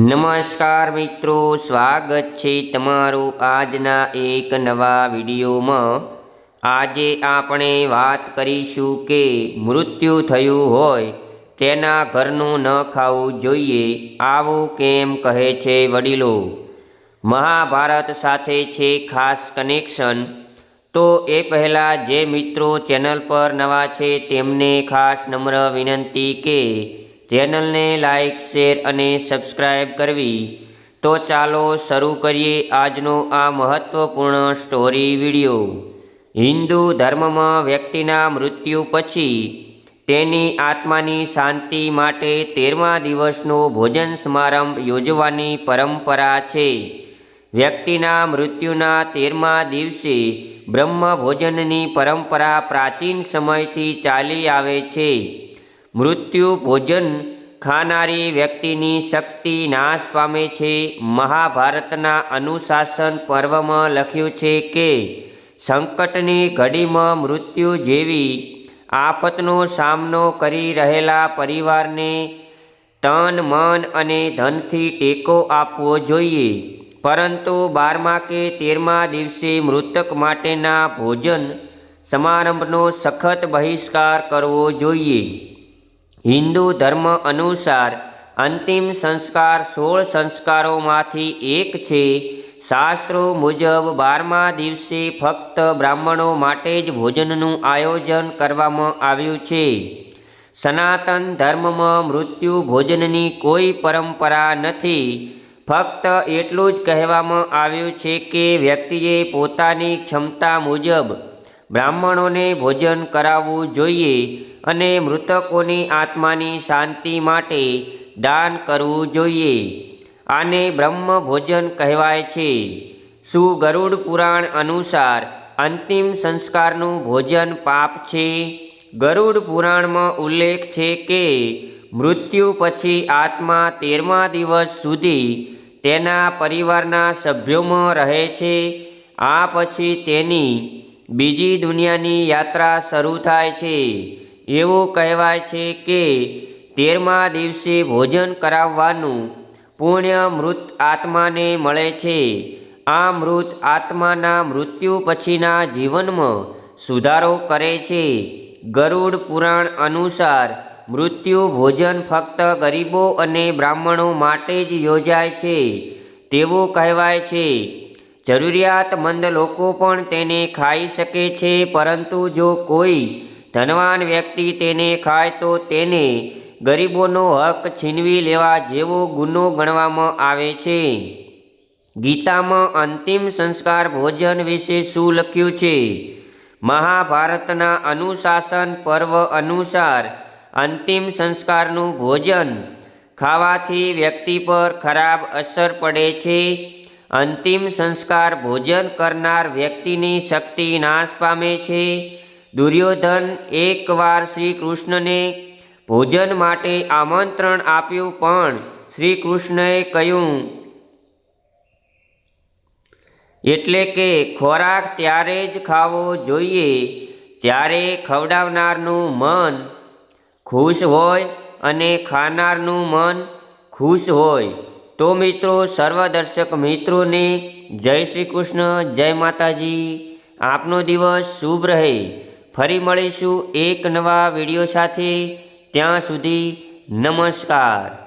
નમસ્કાર મિત્રો, સ્વાગત છે તમારું આજના એક નવા વિડીયોમાં. આજે આપણે વાત કરીશું કે મૃત્યુ થયું હોય તેના ઘરનું ન ખાવું જોઈએ, આવું કેમ કહે છે વડીલો? મહાભારત સાથે છે ખાસ કનેક્શન તો એ પહેલાં જે મિત્રો ચેનલ પર નવા છે તેમને ખાસ નમ્ર વિનંતી કે ચેનલને લાઇક શેર અને સબસ્ક્રાઈબ કરવી. તો ચાલો શરૂ કરીએ આજનો આ મહત્વપૂર્ણ સ્ટોરી વિડિયો. હિન્દુ ધર્મમાં વ્યક્તિના મૃત્યુ પછી તેની આત્માની શાંતિ માટે તેરમા દિવસનો ભોજન સમારંભ યોજવાની પરંપરા છે. વ્યક્તિના મૃત્યુના તેરમા દિવસે બ્રહ્મ ભોજનની પરંપરા પ્રાચીન સમયથી ચાલી આવે છે. મૃત્યુ ભોજન ખાનારી વ્યક્તિની શક્તિ નાશ પામે છે. મહાભારતના અનુશાસન પર્વમાં લખ્યું છે કે, સંકટની ઘડીમાં મૃત્યુ જેવી આફતનો સામનો કરી રહેલા પરિવારને તન, મન અને ધનથી ટેકો આપવો જોઈએ. પરંતુ બારમા કે તેરમા દિવસે મૃતક માટેના ભોજન સમારંભનો સખત બહિષ્કાર કરવો જોઈએ. હિન્દુ ધર્મ અનુસાર અંતિમ સંસ્કાર સોળ સંસ્કારોમાંથી એક છે. શાસ્ત્રો મુજબ બારમા દિવસે ફક્ત બ્રાહ્મણો માટે જ ભોજનનું આયોજન કરવામાં આવ્યું છે. સનાતન ધર્મમાં મૃત્યુ ભોજનની કોઈ પરંપરા નથી. ફક્ત એટલું જ કહેવામાં આવ્યું છે કે વ્યક્તિએ પોતાની ક્ષમતા મુજબ બ્રાહ્મણોને ભોજન કરાવવું જોઈએ અને મૃતકોની આત્માની શાંતિ માટે દાન કરવું જોઈએ. આને બ્રહ્મ ભોજન કહેવાય છે. શું ગરુડ પુરાણ અનુસાર અંતિમ સંસ્કારનું ભોજન પાપ છે. ગરુડ પુરાણમાં ઉલ્લેખ છે કે, મૃત્યુ પછી આત્મા તેરમા દિવસ સુધી તેના પરિવારના સભ્યોમાં રહે છે. આ પછી તેની બીજી દુનિયાની યાત્રા શરૂ થાય છે. એવું કહેવાય છે કે તેરમા દિવસે ભોજન કરાવવાનું પુણ્ય મૃત આત્માને મળે છે. આ મૃત આત્માના મૃત્યુ પછીના જીવનમાં સુધારો કરે છે. ગરુડ પુરાણ અનુસાર મૃત્યુ ભોજન ફક્ત ગરીબો અને બ્રાહ્મણો માટે જ યોજાય છે. તેવું કહેવાય છે જરૂરિયાતમંદ લોકો પણ તેને ખાઈ શકે છે, પરંતુ જો કોઈ ધનવાન વ્યક્તિ તેને ખાય તો તેને ગરીબોનો હક છીનવી લેવા જેવો ગુનો ગણવામાં આવે છે. ગીતામાં અંતિમ સંસ્કાર ભોજન વિશે શું લખ્યું છે? મહાભારતના અનુશાસન પર્વ અનુસાર અંતિમ સંસ્કારનું ભોજન ખાવાથી વ્યક્તિ પર ખરાબ અસર પડે છે. અંતિમ સંસ્કાર ભોજન કરનાર વ્યક્તિની શક્તિ નાશ પામે છે. દુર્યોધન એકવાર શ્રી કૃષ્ણને ભોજન માટે આમંત્રણ આપ્યું, પણ શ્રી કૃષ્ણએ કહ્યું, એટલે કે ખોરાક ત્યારે જ ખાવો જોઈએ જ્યારે ખવડાવનારનું મન ખુશ હોય અને ખાનારનું મન ખુશ હોય. તો મિત્રો સર્વ દર્શક મિત્રોને જય શ્રી કૃષ્ણ, જય માતાજી. આપનો દિવસ શુભ રહે. ફરી મળીશું એક નવા વીડિયો સાથે. ત્યાં સુધી નમસ્કાર.